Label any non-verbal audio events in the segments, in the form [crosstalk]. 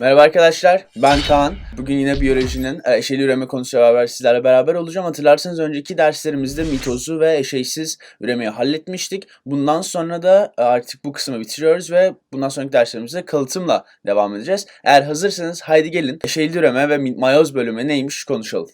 Merhaba arkadaşlar, ben Kaan. Bugün yine biyolojinin e, eşeli üreme konusuyla beraber sizlerle beraber olacağım. Hatırlarsanız önceki derslerimizde mitozu ve eşeysiz üremeyi halletmiştik. Bundan sonra da e, artık bu kısmı bitiriyoruz ve bundan sonraki derslerimizde kalıtımla devam edeceğiz. Eğer hazırsanız haydi gelin eşeyli üreme ve mayoz bölümü neymiş konuşalım.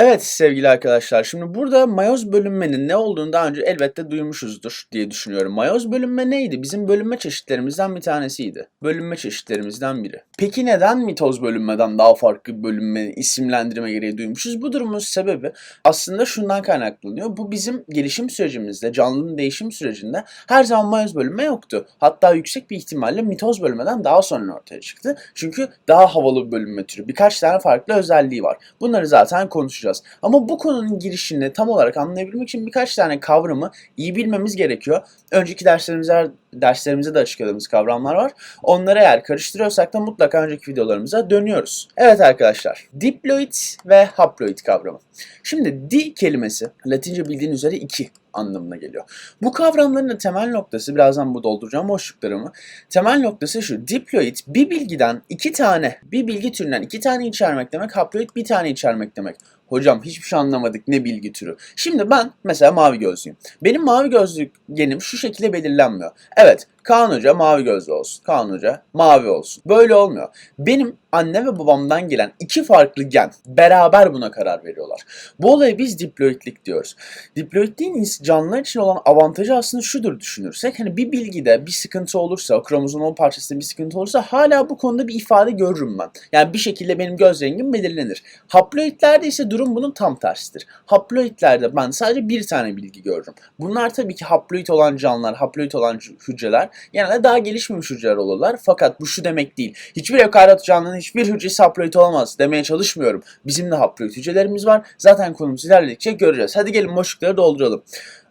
Evet sevgili arkadaşlar şimdi burada mayoz bölünmenin ne olduğunu daha önce elbette duymuşuzdur diye düşünüyorum. Mayoz bölünme neydi? Bizim bölünme çeşitlerimizden bir tanesiydi. Bölünme çeşitlerimizden biri. Peki neden mitoz bölünmeden daha farklı bölünme isimlendirme gereği duymuşuz? Bu durumun sebebi aslında şundan kaynaklanıyor. Bu bizim gelişim sürecimizde, canlının değişim sürecinde her zaman mayoz bölünme yoktu. Hatta yüksek bir ihtimalle mitoz bölünmeden daha sonra ortaya çıktı. Çünkü daha havalı bir bölünme türü. Birkaç tane farklı özelliği var. Bunları zaten konuşacağız. Ama bu konunun girişini tam olarak anlayabilmek için birkaç tane kavramı iyi bilmemiz gerekiyor. Önceki derslerimize, derslerimize de açıkladığımız kavramlar var. Onları eğer karıştırıyorsak da mutlaka önceki videolarımıza dönüyoruz. Evet arkadaşlar, diploid ve haploid kavramı. Şimdi di kelimesi Latince bildiğin üzere iki anlamına geliyor. Bu kavramların da temel noktası, birazdan bu dolduracağım boşluklarımı. Temel noktası şu, diploid bir bilgiden iki tane, bir bilgi türünden iki tane içermek demek, haploid bir tane içermek demek. Hocam hiçbir şey anlamadık ne bilgi türü. Şimdi ben mesela mavi gözlüyüm. Benim mavi gözlük genim şu şekilde belirlenmiyor. Evet Kaan Hoca mavi gözlü olsun. Kaan Hoca mavi olsun. Böyle olmuyor. Benim anne ve babamdan gelen iki farklı gen beraber buna karar veriyorlar. Bu olaya biz diploidlik diyoruz. Diploidliğin canlılar için olan avantajı aslında şudur düşünürsek. Hani bir bilgide bir sıkıntı olursa, o kromozomun parçasında bir sıkıntı olursa hala bu konuda bir ifade görürüm ben. Yani bir şekilde benim göz rengim belirlenir. Haploidlerde ise durum bunun tam tersidir. Haploidlerde ben sadece bir tane bilgi görürüm. Bunlar tabii ki haploid olan canlılar, haploid olan hücreler genelde daha gelişmemiş hücreler olurlar. Fakat bu şu demek değil. Hiçbir eukaryot canlının hiçbir hücresi haploid olamaz demeye çalışmıyorum. Bizim de haploid hücrelerimiz var. Zaten konumuz ilerledikçe göreceğiz. Hadi gelin boşlukları dolduralım.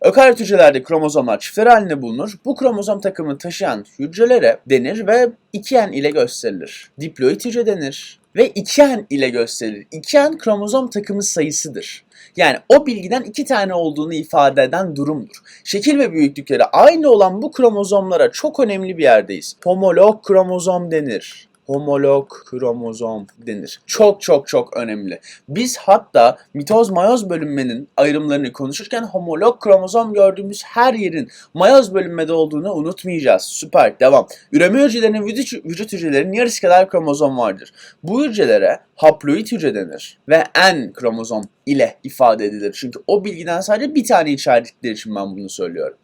Ökaryot hücrelerde kromozomlar çiftler halinde bulunur. Bu kromozom takımını taşıyan hücrelere denir ve ikiyen ile gösterilir. Diploid hücre denir ve ikiyen ile gösterilir. İkiyen kromozom takımı sayısıdır. Yani o bilgiden iki tane olduğunu ifade eden durumdur. Şekil ve büyüklükleri aynı olan bu kromozomlara çok önemli bir yerdeyiz. Homolog kromozom denir homolog kromozom denir. Çok çok çok önemli. Biz hatta mitoz mayoz bölünmenin ayrımlarını konuşurken homolog kromozom gördüğümüz her yerin mayoz bölünmede olduğunu unutmayacağız. Süper devam. Üreme hücrelerinin vücut, vücut hücrelerinin yarısı kadar kromozom vardır. Bu hücrelere haploid hücre denir ve N kromozom ile ifade edilir. Çünkü o bilgiden sadece bir tane içerdikleri için ben bunu söylüyorum.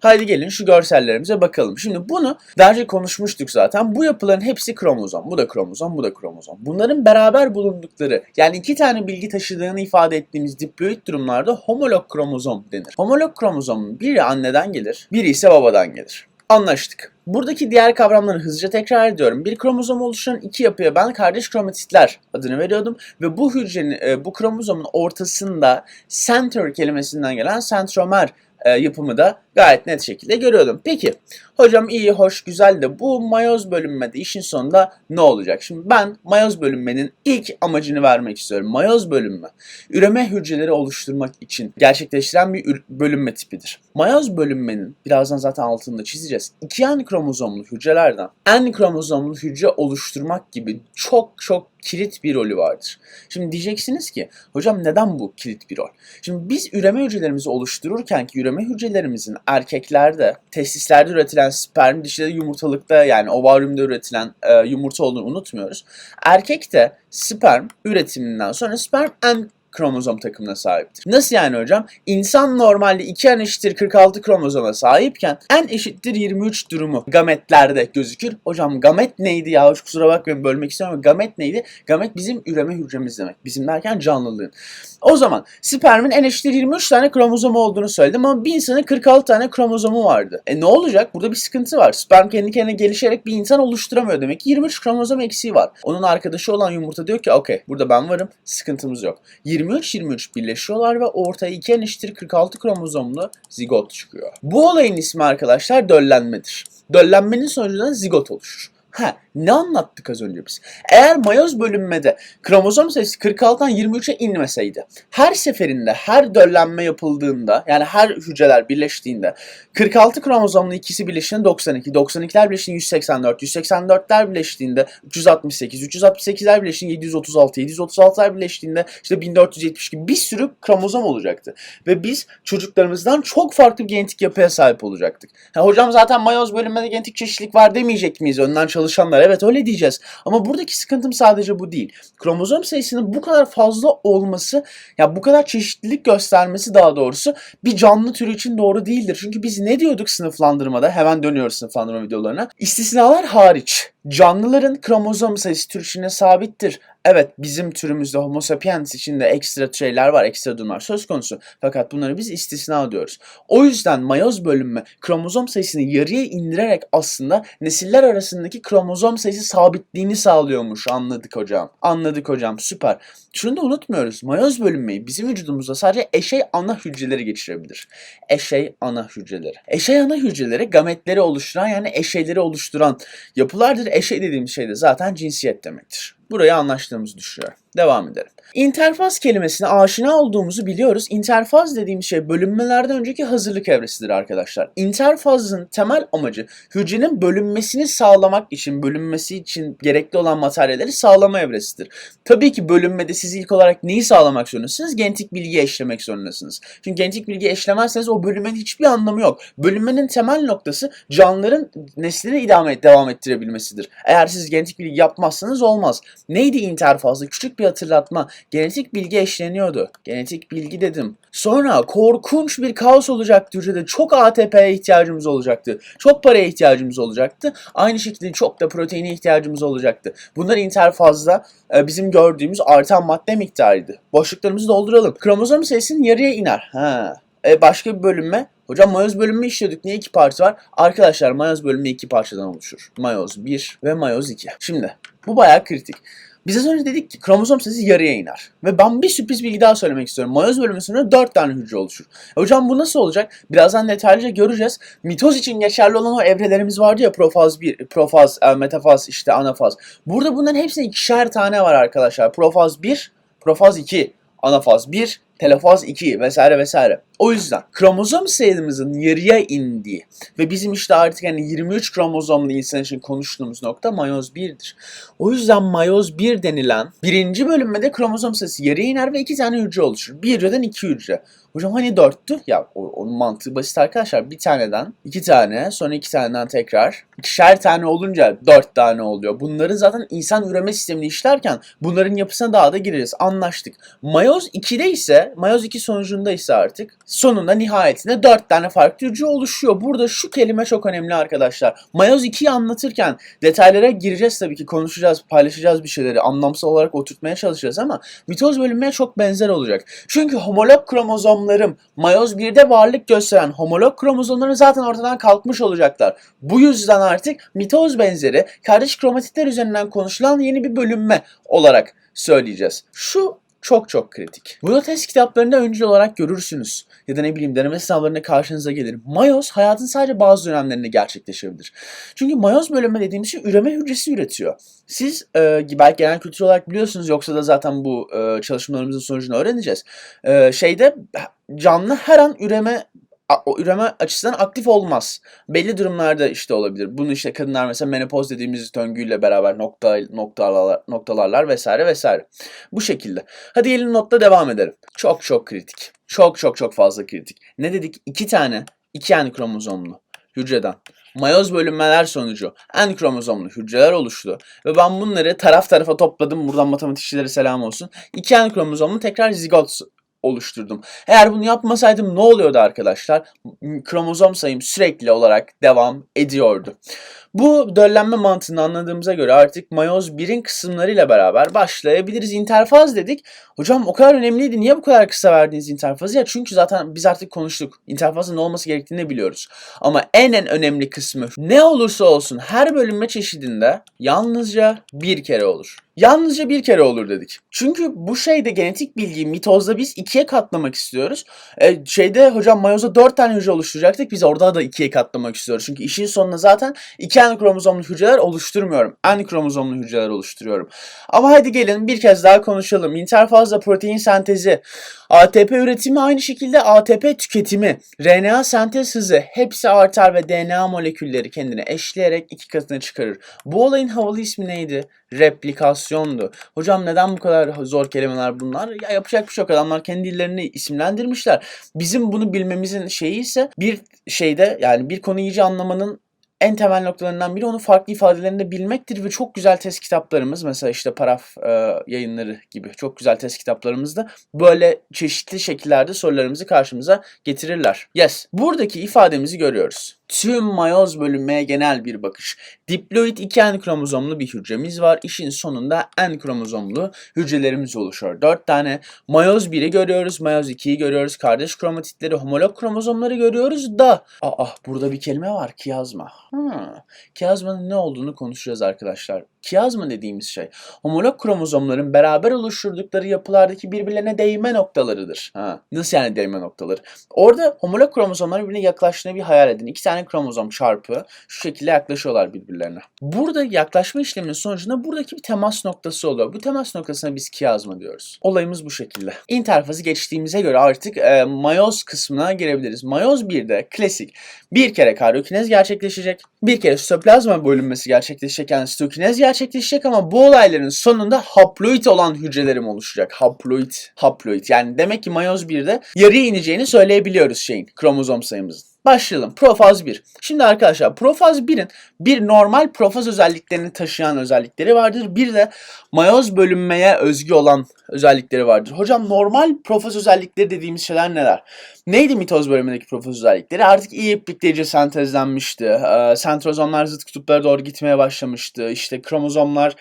Haydi gelin şu görsellerimize bakalım. Şimdi bunu daha önce konuşmuştuk zaten. Bu yapıların hepsi kromozom. Bu da kromozom, bu da kromozom. Bunların beraber bulundukları yani iki tane bilgi taşıdığını ifade ettiğimiz diploid durumlarda homolog kromozom denir. Homolog kromozomun biri anneden gelir, biri ise babadan gelir. Anlaştık. Buradaki diğer kavramları hızlıca tekrar ediyorum. Bir kromozom oluşturan iki yapıya ben kardeş kromatitler adını veriyordum ve bu hücrenin, bu kromozomun ortasında center kelimesinden gelen sentromer e, yapımı da gayet net şekilde görüyordum. Peki hocam iyi hoş güzel de bu mayoz bölünmede işin sonunda ne olacak? Şimdi ben mayoz bölünmenin ilk amacını vermek istiyorum. Mayoz bölünme üreme hücreleri oluşturmak için gerçekleştiren bir bölünme tipidir. Mayoz bölünmenin birazdan zaten altında çizeceğiz. İki N kromozomlu hücrelerden N kromozomlu hücre oluşturmak gibi çok çok kilit bir rolü vardır. Şimdi diyeceksiniz ki hocam neden bu kilit bir rol? Şimdi biz üreme hücrelerimizi oluştururken ki üreme hücrelerimizin erkeklerde testislerde üretilen sperm dişide yumurtalıkta yani ovaryumda üretilen e, yumurta olduğunu unutmuyoruz. Erkekte sperm üretiminden sonra sperm M kromozom takımına sahiptir. Nasıl yani hocam? İnsan normalde 2 n eşittir 46 kromozoma sahipken n eşittir 23 durumu gametlerde gözükür. Hocam gamet neydi ya? Hoş kusura bakmayın bölmek istemiyorum. Gamet neydi? Gamet bizim üreme hücremiz demek. Bizim derken canlılığın. O zaman spermin n eşittir 23 tane kromozomu olduğunu söyledim ama bir insanın 46 tane kromozomu vardı. E ne olacak? Burada bir sıkıntı var. Sperm kendi kendine gelişerek bir insan oluşturamıyor demek ki 23 kromozom eksiği var. Onun arkadaşı olan yumurta diyor ki okey burada ben varım sıkıntımız yok. 23-23 birleşiyorlar ve ortaya 2 n eşittir 46 kromozomlu zigot çıkıyor. Bu olayın ismi arkadaşlar döllenmedir. Döllenmenin sonucunda zigot oluşur. Ha, Ne anlattık az önce biz? Eğer mayoz bölünmede kromozom sayısı 46'dan 23'e inmeseydi, her seferinde, her döllenme yapıldığında, yani her hücreler birleştiğinde 46 kromozomlu ikisi birleştiğinde 92, 92'ler birleştiğinde 184, 184'ler birleştiğinde 368, 368'ler birleştiğinde 736, 736'lar birleştiğinde işte 1470 gibi bir sürü kromozom olacaktı. Ve biz çocuklarımızdan çok farklı bir genetik yapıya sahip olacaktık. Ha, hocam zaten mayoz bölünmede genetik çeşitlilik var demeyecek miyiz önden çalışanlar? Evet öyle diyeceğiz. Ama buradaki sıkıntım sadece bu değil. Kromozom sayısının bu kadar fazla olması, ya bu kadar çeşitlilik göstermesi daha doğrusu bir canlı türü için doğru değildir. Çünkü biz ne diyorduk sınıflandırmada? Hemen dönüyoruz sınıflandırma videolarına. İstisnalar hariç canlıların kromozom sayısı tür içinde sabittir. Evet bizim türümüzde homo sapiens içinde ekstra şeyler var, ekstra durumlar söz konusu. Fakat bunları biz istisna diyoruz. O yüzden mayoz bölünme kromozom sayısını yarıya indirerek aslında nesiller arasındaki kromozom sayısı sabitliğini sağlıyormuş. Anladık hocam. Anladık hocam süper. Şunu da unutmuyoruz. Mayoz bölünmeyi bizim vücudumuzda sadece eşey ana hücreleri geçirebilir. Eşey ana hücreleri. Eşey ana hücreleri gametleri oluşturan yani eşeyleri oluşturan yapılardır. Eşey dediğimiz şey de zaten cinsiyet demektir. Burayı anlaştığımızı düşünüyorum. Devam edelim. İnterfaz kelimesine aşina olduğumuzu biliyoruz. İnterfaz dediğimiz şey bölünmelerden önceki hazırlık evresidir arkadaşlar. İnterfazın temel amacı hücrenin bölünmesini sağlamak için, bölünmesi için gerekli olan materyalleri sağlama evresidir. Tabii ki bölünmede siz ilk olarak neyi sağlamak zorundasınız? Genetik bilgi eşlemek zorundasınız. Çünkü genetik bilgi eşlemezseniz o bölünmenin hiçbir anlamı yok. Bölünmenin temel noktası canlıların neslini idame et, devam ettirebilmesidir. Eğer siz genetik bilgi yapmazsanız olmaz. Neydi interfazda? Küçük bir hatırlatma. Genetik bilgi eşleniyordu. Genetik bilgi dedim. Sonra korkunç bir kaos olacaktı hücrede. Çok ATP'ye ihtiyacımız olacaktı. Çok paraya ihtiyacımız olacaktı. Aynı şekilde çok da proteine ihtiyacımız olacaktı. Bunlar interfazda e, bizim gördüğümüz artan madde miktarıydı. Boşluklarımızı dolduralım. Kromozom sayısının yarıya iner. Ha. E, başka bir bölünme. Hocam mayoz bölünme işliyorduk. Niye iki parça var? Arkadaşlar mayoz bölünme iki parçadan oluşur. Mayoz 1 ve mayoz 2. Şimdi bu bayağı kritik. Biz az önce dedik ki kromozom sayısı yarıya iner. Ve ben bir sürpriz bilgi daha söylemek istiyorum. Mayoz bölünmesinde 4 tane hücre oluşur. E hocam bu nasıl olacak? Birazdan detaylıca göreceğiz. Mitoz için geçerli olan o evrelerimiz vardı ya profaz 1, profaz, e, metafaz, işte anafaz. Burada bunların hepsinde ikişer tane var arkadaşlar. Profaz 1, profaz 2, anafaz 1, telofaz 2 vesaire vesaire. O yüzden kromozom sayımızın yarıya indiği ve bizim işte artık hani 23 kromozomlu insan için konuştuğumuz nokta mayoz 1'dir. O yüzden mayoz 1 denilen birinci bölünmede kromozom sayısı yarıya iner ve iki tane hücre oluşur. Bir hücreden iki hücre. Hocam hani dörttü? Ya onun mantığı basit arkadaşlar. Bir taneden iki tane sonra iki taneden tekrar. ikişer tane olunca dört tane oluyor. Bunların zaten insan üreme sistemini işlerken bunların yapısına daha da gireriz. Anlaştık. Mayoz 2'de ise, mayoz 2 sonucunda ise artık sonunda nihayetinde 4 tane farklı hücre oluşuyor. Burada şu kelime çok önemli arkadaşlar. Mayoz 2'yi anlatırken detaylara gireceğiz tabii ki konuşacağız, paylaşacağız bir şeyleri. Anlamsal olarak oturtmaya çalışacağız ama mitoz bölünmeye çok benzer olacak. Çünkü homolog kromozomlarım mayoz 1'de varlık gösteren homolog kromozomları zaten ortadan kalkmış olacaklar. Bu yüzden artık mitoz benzeri kardeş kromatitler üzerinden konuşulan yeni bir bölünme olarak söyleyeceğiz. Şu çok çok kritik. Bunu test kitaplarında öncül olarak görürsünüz. Ya da ne bileyim deneme sınavlarında karşınıza gelir. Mayoz hayatın sadece bazı dönemlerinde gerçekleşebilir. Çünkü mayoz bölünme dediğimiz şey üreme hücresi üretiyor. Siz e, belki genel kültür olarak biliyorsunuz yoksa da zaten bu e, çalışmalarımızın sonucunu öğreneceğiz. E, şeyde canlı her an üreme o üreme açısından aktif olmaz. Belli durumlarda işte olabilir. Bunu işte kadınlar mesela menopoz dediğimiz döngüyle beraber nokta noktalar noktalarlar vesaire vesaire. Bu şekilde. Hadi gelin notla devam edelim. Çok çok kritik. Çok çok çok fazla kritik. Ne dedik? İki tane, iki en kromozomlu hücreden mayoz bölünmeler sonucu en kromozomlu hücreler oluştu. Ve ben bunları taraf tarafa topladım. Buradan matematikçilere selam olsun. İki en kromozomlu tekrar zigot oluşturdum. Eğer bunu yapmasaydım ne oluyordu arkadaşlar? Kromozom sayım sürekli olarak devam ediyordu. Bu döllenme mantığını anladığımıza göre artık mayoz 1'in kısımlarıyla beraber başlayabiliriz. İnterfaz dedik. Hocam o kadar önemliydi. Niye bu kadar kısa verdiniz interfazı? Ya çünkü zaten biz artık konuştuk. İnterfazın ne olması gerektiğini biliyoruz. Ama en en önemli kısmı ne olursa olsun her bölünme çeşidinde yalnızca bir kere olur. Yalnızca bir kere olur dedik. Çünkü bu şeyde genetik bilgiyi mitozda biz ikiye katlamak istiyoruz. E, şeyde hocam mayozda dört tane hücre oluşturacaktık. Biz orada da ikiye katlamak istiyoruz. Çünkü işin sonunda zaten iki en kromozomlu hücreler oluşturmuyorum. En kromozomlu hücreler oluşturuyorum. Ama hadi gelin bir kez daha konuşalım. İnterfazla protein sentezi, ATP üretimi aynı şekilde ATP tüketimi, RNA sentez hızı hepsi artar ve DNA molekülleri kendini eşleyerek iki katına çıkarır. Bu olayın havalı ismi neydi? Replikasyondu. Hocam neden bu kadar zor kelimeler bunlar? Ya yapacak bir şey yok. Adamlar kendi dillerini isimlendirmişler. Bizim bunu bilmemizin şeyi ise bir şeyde yani bir konuyu iyice anlamanın en temel noktalarından biri onu farklı ifadelerinde bilmektir ve çok güzel test kitaplarımız mesela işte paraf e, yayınları gibi çok güzel test kitaplarımızda böyle çeşitli şekillerde sorularımızı karşımıza getirirler. Yes. Buradaki ifademizi görüyoruz. Tüm mayoz bölünmeye genel bir bakış. Diploid 2N kromozomlu bir hücremiz var. İşin sonunda N kromozomlu hücrelerimiz oluşuyor. 4 tane mayoz 1'i görüyoruz, mayoz 2'yi görüyoruz, kardeş kromatitleri, homolog kromozomları görüyoruz da. Aa burada bir kelime var, kiyazma. Hmm. Kiyazmanın ne olduğunu konuşacağız arkadaşlar. Kiyazma dediğimiz şey homolog kromozomların beraber oluşturdukları yapılardaki birbirlerine değme noktalarıdır. Ha. Nasıl yani değme noktaları? Orada homolog kromozomlar birbirine yaklaştığını bir hayal edin. İki tane kromozom çarpı şu şekilde yaklaşıyorlar birbirlerine. Burada yaklaşma işleminin sonucunda buradaki bir temas noktası oluyor. Bu temas noktasına biz kiyazma diyoruz. Olayımız bu şekilde. İnterfazı geçtiğimize göre artık e, mayoz kısmına girebiliriz. Mayoz 1'de klasik bir kere karyokinez gerçekleşecek. Bir kere sitoplazma bölünmesi gerçekleşecek. Yani sitokinez gerçekleşecek ama bu olayların sonunda haploid olan hücrelerim oluşacak. Haploid. Haploid. Yani demek ki mayoz 1'de yarıya ineceğini söyleyebiliyoruz şeyin kromozom sayımızın. Başlayalım. Profaz 1. Şimdi arkadaşlar profaz 1'in bir normal profaz özelliklerini taşıyan özellikleri vardır. Bir de mayoz bölünmeye özgü olan özellikleri vardır. Hocam normal profaz özellikleri dediğimiz şeyler neler? Neydi mitoz bölümündeki profaz özellikleri? Artık iyi iplikleyici sentezlenmişti. Ee, sentrozomlar zıt kutuplara doğru gitmeye başlamıştı. İşte kromozomlar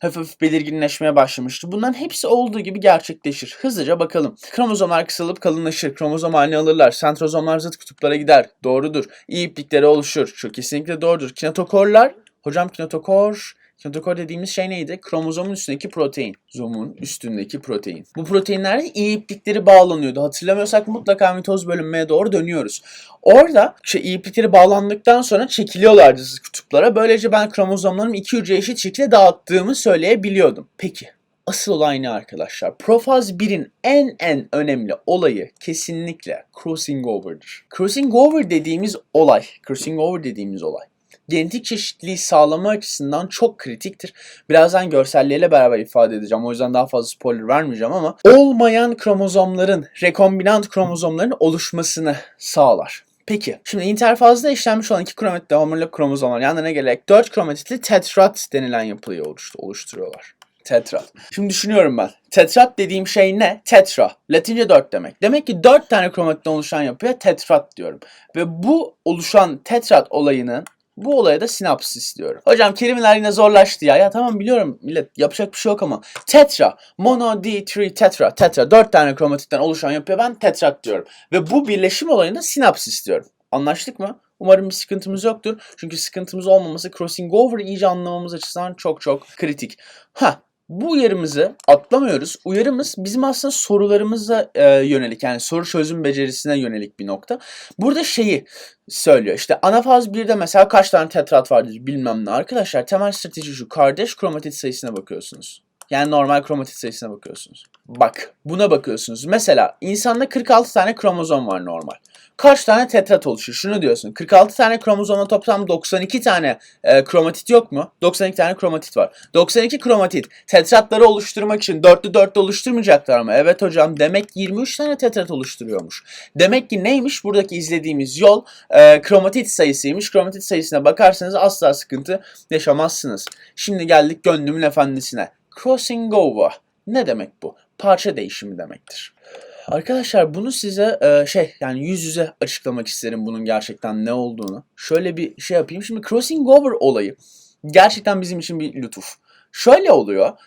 hafif hafif belirginleşmeye başlamıştı. Bunların hepsi olduğu gibi gerçekleşir. Hızlıca bakalım. Kromozomlar kısalıp kalınlaşır. Kromozom haline alırlar. Sentrozomlar zıt kutuplara gider. Doğrudur. İyi iplikleri oluşur. Şu kesinlikle doğrudur. Kinetokorlar. Hocam kinetokor Kinetokor dediğimiz şey neydi? Kromozomun üstündeki protein. Zomun üstündeki protein. Bu proteinlerde iyi iplikleri bağlanıyordu. Hatırlamıyorsak mutlaka mitoz bölünmeye doğru dönüyoruz. Orada şey, iyi iplikleri bağlandıktan sonra çekiliyorlardı kutuplara. Böylece ben kromozomlarımı iki hücreye eşit şekilde dağıttığımı söyleyebiliyordum. Peki Asıl olay ne arkadaşlar? Profaz 1'in en en önemli olayı kesinlikle crossing over'dır. Crossing over dediğimiz olay, crossing over dediğimiz olay genetik çeşitliliği sağlama açısından çok kritiktir. Birazdan görselleriyle beraber ifade edeceğim. O yüzden daha fazla spoiler vermeyeceğim ama olmayan kromozomların, rekombinant kromozomların oluşmasını sağlar. Peki, şimdi interfazda işlenmiş olan iki kromatit devamlı kromozomlar yanına gelerek 4 kromatitli tetrat denilen yapıyı oluştu, oluşturuyorlar. Tetrat. Şimdi düşünüyorum ben. Tetrat dediğim şey ne? Tetra. Latince 4 demek. Demek ki 4 tane kromatitten oluşan yapıya tetrat diyorum. Ve bu oluşan tetrat olayının bu olaya da sinapsis diyorum. Hocam kelimeler yine zorlaştı ya. Ya tamam biliyorum millet yapacak bir şey yok ama. Tetra, mono, D, tri, tetra, tetra. Dört tane kromatitten oluşan yapıya ben tetrat diyorum. Ve bu birleşim olayında sinapsis diyorum. Anlaştık mı? Umarım bir sıkıntımız yoktur. Çünkü sıkıntımız olmaması crossing over iyice anlamamız açısından çok çok kritik. Ha bu uyarımızı atlamıyoruz. Uyarımız bizim aslında sorularımıza e, yönelik yani soru çözüm becerisine yönelik bir nokta. Burada şeyi söylüyor. İşte anafaz 1'de mesela kaç tane tetrat vardır bilmem ne. Arkadaşlar temel strateji şu. Kardeş kromatit sayısına bakıyorsunuz. Yani normal kromatit sayısına bakıyorsunuz. Bak buna bakıyorsunuz. Mesela insanda 46 tane kromozom var normal. Kaç tane tetrat oluşur? Şunu diyorsun. 46 tane kromozoma toplam 92 tane e, kromatit yok mu? 92 tane kromatit var. 92 kromatit tetratları oluşturmak için dörtlü dörtlü oluşturmayacaklar mı? Evet hocam demek 23 tane tetrat oluşturuyormuş. Demek ki neymiş? Buradaki izlediğimiz yol e, kromatit sayısıymış. Kromatit sayısına bakarsanız asla sıkıntı yaşamazsınız. Şimdi geldik gönlümün efendisine. Crossing over. Ne demek bu? Parça değişimi demektir. Arkadaşlar bunu size e, şey yani yüz yüze açıklamak isterim bunun gerçekten ne olduğunu. Şöyle bir şey yapayım. Şimdi crossing over olayı gerçekten bizim için bir lütuf. Şöyle oluyor.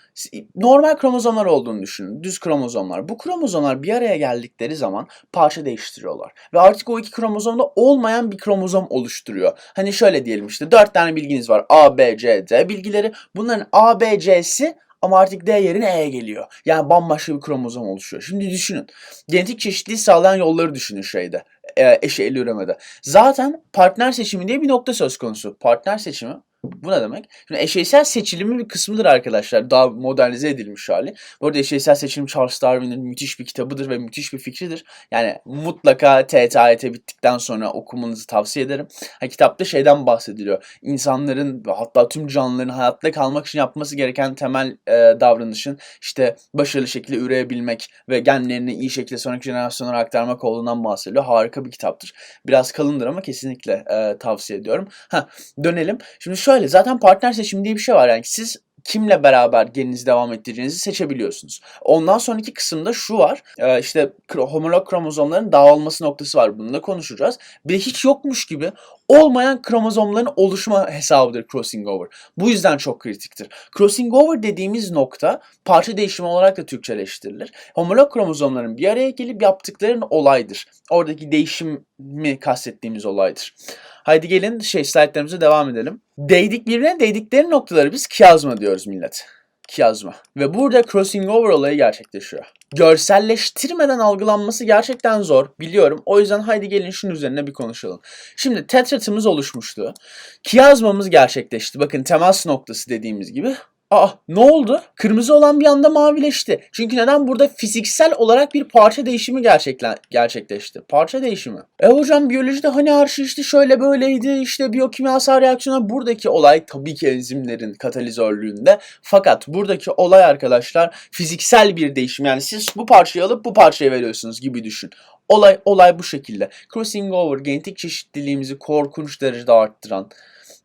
Normal kromozomlar olduğunu düşünün. Düz kromozomlar. Bu kromozomlar bir araya geldikleri zaman parça değiştiriyorlar. Ve artık o iki kromozomda olmayan bir kromozom oluşturuyor. Hani şöyle diyelim işte dört tane bilginiz var. A, B, C, D bilgileri. Bunların A, B, C'si ama artık D yerine E geliyor. Yani bambaşka bir kromozom oluşuyor. Şimdi düşünün. Genetik çeşitliliği sağlayan yolları düşünün şeyde. e, eşi eli üremede. Zaten partner seçimi diye bir nokta söz konusu. Partner seçimi bu ne demek? Şimdi eşeysel seçilimin bir kısmıdır arkadaşlar. Daha modernize edilmiş hali. Bu arada eşeysel seçilim Charles Darwin'in müthiş bir kitabıdır ve müthiş bir fikridir. Yani mutlaka TET bittikten sonra okumanızı tavsiye ederim. Ha, kitapta şeyden bahsediliyor. İnsanların hatta tüm canlıların hayatta kalmak için yapması gereken temel e, davranışın işte başarılı şekilde üreyebilmek ve genlerini iyi şekilde sonraki jenerasyonlara aktarmak olduğundan bahsediliyor. Harika bir kitaptır. Biraz kalındır ama kesinlikle e, tavsiye ediyorum. Ha, dönelim. Şimdi şöyle zaten partner seçimi diye bir şey var. Yani siz kimle beraber geninizi devam ettireceğinizi seçebiliyorsunuz. Ondan sonraki kısımda şu var. e, işte homolog kromozomların dağılması noktası var. Bunu da konuşacağız. Bir de hiç yokmuş gibi olmayan kromozomların oluşma hesabıdır crossing over. Bu yüzden çok kritiktir. Crossing over dediğimiz nokta parça değişimi olarak da Türkçeleştirilir. Homolog kromozomların bir araya gelip yaptıkları olaydır. Oradaki değişimi kastettiğimiz olaydır. Haydi gelin şey slaytlarımıza devam edelim. Değdik birbirine değdikleri noktaları biz kiyazma diyoruz millet. Kiyazma. Ve burada crossing over olayı gerçekleşiyor. Görselleştirmeden algılanması gerçekten zor biliyorum. O yüzden haydi gelin şunun üzerine bir konuşalım. Şimdi tetratımız oluşmuştu. Kiyazmamız gerçekleşti. Bakın temas noktası dediğimiz gibi. Aa ne oldu? Kırmızı olan bir anda mavileşti. Çünkü neden? Burada fiziksel olarak bir parça değişimi gerçeklen gerçekleşti. Parça değişimi. E hocam biyolojide hani her şey işte şöyle böyleydi. işte biyokimyasal reaksiyonlar. Buradaki olay tabii ki enzimlerin katalizörlüğünde. Fakat buradaki olay arkadaşlar fiziksel bir değişim. Yani siz bu parçayı alıp bu parçayı veriyorsunuz gibi düşün. Olay olay bu şekilde. Crossing over genetik çeşitliliğimizi korkunç derecede arttıran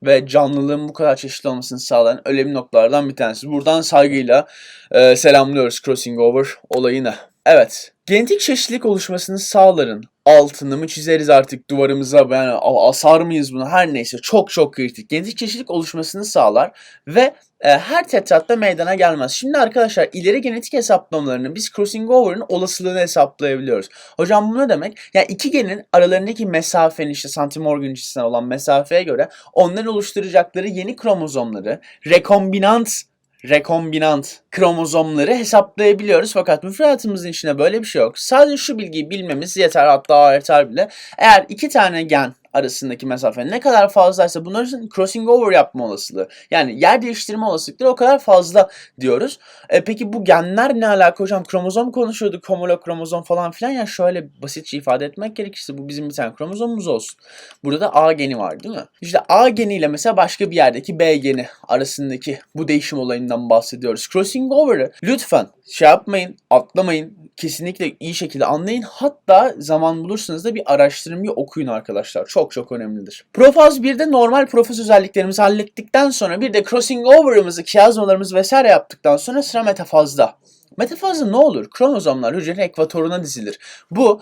ve canlılığın bu kadar çeşitli olmasını sağlayan önemli noktalardan bir tanesi. Buradan saygıyla e, selamlıyoruz crossing over olayını. Evet. Genetik çeşitlilik oluşmasını sağların altını mı çizeriz artık duvarımıza yani asar mıyız bunu her neyse çok çok kritik. Genetik çeşitlilik oluşmasını sağlar ve e, her tetratta meydana gelmez. Şimdi arkadaşlar ileri genetik hesaplamalarını biz crossing over'ın olasılığını hesaplayabiliyoruz. Hocam bu ne demek? Yani iki genin aralarındaki mesafenin işte santimorgan cinsinden olan mesafeye göre onların oluşturacakları yeni kromozomları rekombinant rekombinant kromozomları hesaplayabiliyoruz. Fakat müfredatımızın içinde böyle bir şey yok. Sadece şu bilgiyi bilmemiz yeter hatta artar bile. Eğer iki tane gen arasındaki mesafe ne kadar fazlaysa bunların crossing over yapma olasılığı yani yer değiştirme olasılıkları o kadar fazla diyoruz. E, peki bu genler ne alaka hocam? Kromozom konuşuyorduk, homolog kromozom falan filan ya şöyle basitçe ifade etmek gerekirse bu bizim bir tane kromozomumuz olsun. Burada da A geni var değil mi? İşte A geniyle mesela başka bir yerdeki B geni arasındaki bu değişim olayından bahsediyoruz. Crossing over'ı lütfen şey yapmayın, atlamayın. Kesinlikle iyi şekilde anlayın. Hatta zaman bulursanız da bir araştırın, bir okuyun arkadaşlar. Çok çok önemlidir. Profaz 1'de normal profaz özelliklerimizi hallettikten sonra bir de crossing over'ımızı, kiyazmalarımızı vesaire yaptıktan sonra sıra metafazda. Metafazda ne olur? Kromozomlar hücrenin ekvatoruna dizilir. Bu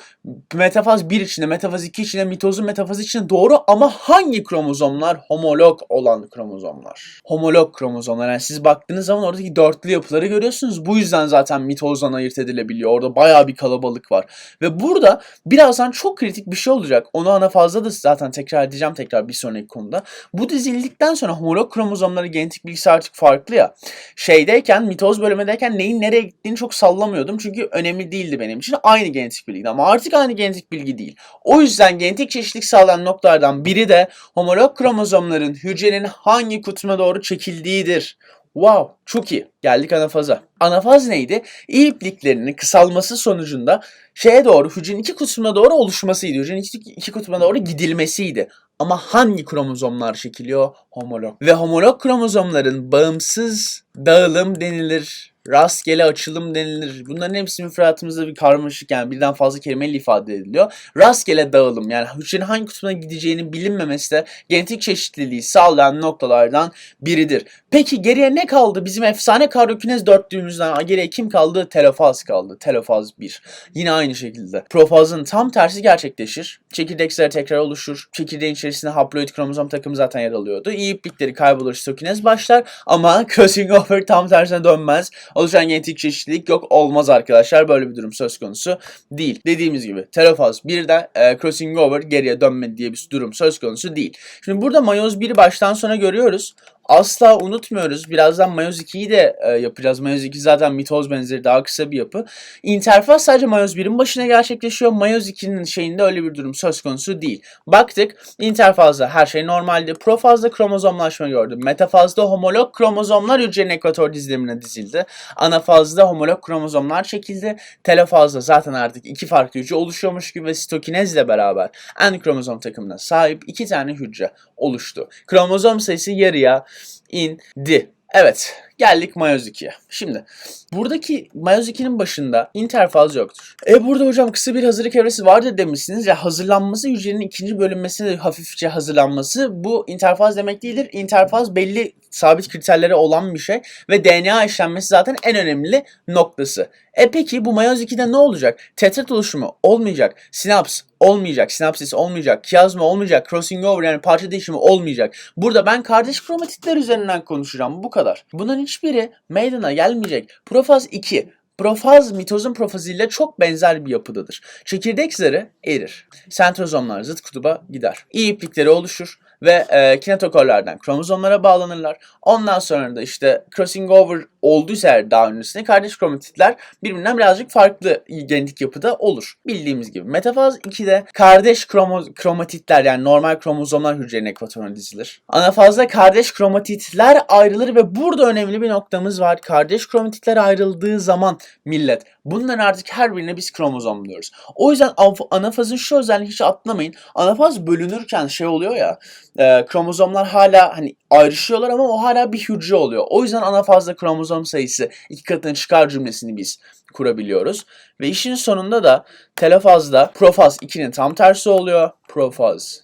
metafaz 1 içinde, metafaz 2 içinde, mitozun metafaz içinde doğru ama hangi kromozomlar? Homolog olan kromozomlar. Homolog kromozomlar. Yani siz baktığınız zaman oradaki dörtlü yapıları görüyorsunuz. Bu yüzden zaten mitozdan ayırt edilebiliyor. Orada bayağı bir kalabalık var. Ve burada birazdan çok kritik bir şey olacak. Onu anafazda da zaten tekrar edeceğim tekrar bir sonraki konuda. Bu dizildikten sonra homolog kromozomları genetik bilgisi artık farklı ya. Şeydeyken, mitoz bölümündeyken neyin nereye gittiğini çok sallamıyordum. Çünkü önemli değildi benim için. Aynı genetik bilgiydi ama artık aynı genetik bilgi değil. O yüzden genetik çeşitlilik sağlayan noktalardan biri de homolog kromozomların hücrenin hangi kutuna doğru çekildiğidir. Wow, çok iyi. Geldik anafaza. Anafaz neydi? İyi ipliklerinin kısalması sonucunda şeye doğru, hücrenin iki kutbuna doğru oluşmasıydı. Hücrenin iki, iki kutbuna doğru gidilmesiydi. Ama hangi kromozomlar çekiliyor? Homolog. Ve homolog kromozomların bağımsız dağılım denilir. Rastgele açılım denilir. Bunların hepsi müfredatımızda bir karmaşık yani birden fazla kelimeyle ifade ediliyor. Rastgele dağılım yani hücrenin hangi kutbuna gideceğinin bilinmemesi de genetik çeşitliliği sağlayan noktalardan biridir. Peki geriye ne kaldı? Bizim efsane karyokinez dörtlüğümüzden geriye kim kaldı? Telofaz kaldı. Telofaz 1. Yine aynı şekilde. Profazın tam tersi gerçekleşir. Çekirdekleri tekrar oluşur. Çekirdeğin içerisinde haploid kromozom takımı zaten yer alıyordu. İyi iplikleri kaybolur, stokinez başlar ama [laughs] crossing over tam tersine dönmez. Oluşan genetik çeşitlilik yok olmaz arkadaşlar. Böyle bir durum söz konusu değil. Dediğimiz gibi telofaz 1'de e, crossing over geriye dönme diye bir durum söz konusu değil. Şimdi burada mayoz 1'i baştan sona görüyoruz. Asla unutmuyoruz. Birazdan Mayoz 2'yi de e, yapacağız. Mayoz 2 zaten mitoz benzeri daha kısa bir yapı. İnterfaz sadece Mayoz 1'in başına gerçekleşiyor. Mayoz 2'nin şeyinde öyle bir durum söz konusu değil. Baktık interfazda her şey normaldi. Profazda kromozomlaşma gördüm. Metafazda homolog kromozomlar hücrenin ekvator dizilimine dizildi. Anafazda homolog kromozomlar çekildi. Telofazda zaten artık iki farklı hücre oluşuyormuş gibi ve sitokinezle beraber en kromozom takımına sahip iki tane hücre oluştu. Kromozom sayısı yarıya indi. Evet, geldik mayoz 2'ye. Şimdi buradaki mayoz 2'nin başında interfaz yoktur. E burada hocam kısa bir hazırlık evresi vardır demişsiniz ya hazırlanması hücrenin ikinci bölünmesine hafifçe hazırlanması bu interfaz demek değildir. Interfaz belli sabit kriterleri olan bir şey ve DNA işlenmesi zaten en önemli noktası. E peki bu mayoz 2'de ne olacak? Tetrat oluşumu olmayacak. Sinaps olmayacak. Sinapsis olmayacak. Kiyazma olmayacak. Crossing over yani parça değişimi olmayacak. Burada ben kardeş kromatitler üzerinden konuşacağım. Bu kadar. Bunların hiçbiri meydana gelmeyecek. Profaz 2. Profaz mitozun profaziyle çok benzer bir yapıdadır. Çekirdek zarı erir. Sentrozomlar zıt kutuba gider. İyi iplikleri oluşur ve e, kinetokorlardan kromozomlara bağlanırlar. Ondan sonra da işte crossing over olduysa eğer daha öncesinde kardeş kromatitler birbirinden birazcık farklı genetik yapıda olur. Bildiğimiz gibi. Metafaz 2'de kardeş kromo- kromatitler yani normal kromozomlar hücrenin ekvatoruna dizilir. Anafazda kardeş kromatitler ayrılır ve burada önemli bir noktamız var. Kardeş kromatitler ayrıldığı zaman millet bunların artık her birine biz kromozom diyoruz. O yüzden anafazın şu özelliğini hiç atlamayın. Anafaz bölünürken şey oluyor ya e, kromozomlar hala hani ayrışıyorlar ama o hala bir hücre oluyor. O yüzden anafazda kromozom sayısı iki katına çıkar cümlesini biz kurabiliyoruz. Ve işin sonunda da telofazda profaz 2'nin tam tersi oluyor. Profaz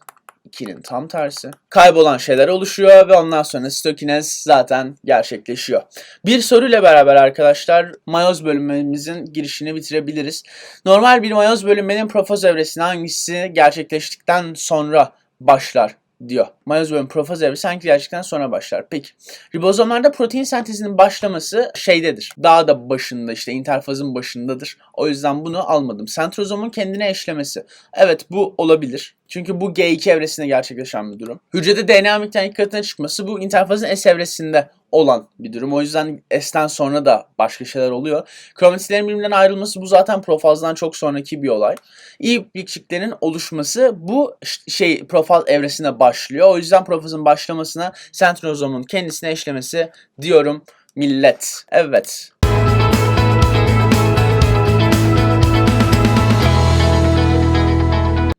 2'nin tam tersi. Kaybolan şeyler oluşuyor ve ondan sonra sitokinez zaten gerçekleşiyor. Bir soruyla beraber arkadaşlar mayoz bölünmemizin girişini bitirebiliriz. Normal bir mayoz bölünmenin profaz evresine hangisi gerçekleştikten sonra başlar diyor. Profaz evresi hangi gerçekten sonra başlar? Peki. Ribozomlarda protein sentezinin başlaması şeydedir. Daha da başında işte interfazın başındadır. O yüzden bunu almadım. Sentrozomun kendine eşlemesi. Evet bu olabilir. Çünkü bu G2 evresinde gerçekleşen bir durum. Hücrede DNA miktarının çıkması bu interfazın S evresinde olan bir durum. O yüzden S'ten sonra da başka şeyler oluyor. Kromatitlerin birbirinden ayrılması bu zaten profazdan çok sonraki bir olay. İyi iplikçiklerin oluşması bu şey profaz evresine başlıyor. O yüzden profazın başlamasına sentrozomun kendisine eşlemesi diyorum millet. Evet.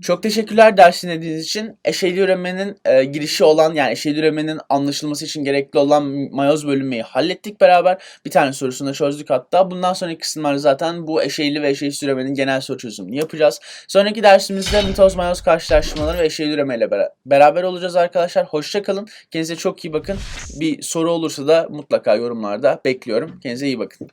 Çok teşekkürler ders dinlediğiniz için. Eşeğli üremenin e, girişi olan yani eşeğli üremenin anlaşılması için gerekli olan mayoz bölünmeyi hallettik beraber. Bir tane sorusunu da çözdük hatta. Bundan sonraki kısımlar zaten bu eşeğli ve eşeğsiz üremenin genel soru çözümünü yapacağız. Sonraki dersimizde mitoz mayoz karşılaştırmaları ve eşeğli üreme ile bera- beraber olacağız arkadaşlar. Hoşça kalın. Kendinize çok iyi bakın. Bir soru olursa da mutlaka yorumlarda bekliyorum. Kendinize iyi bakın.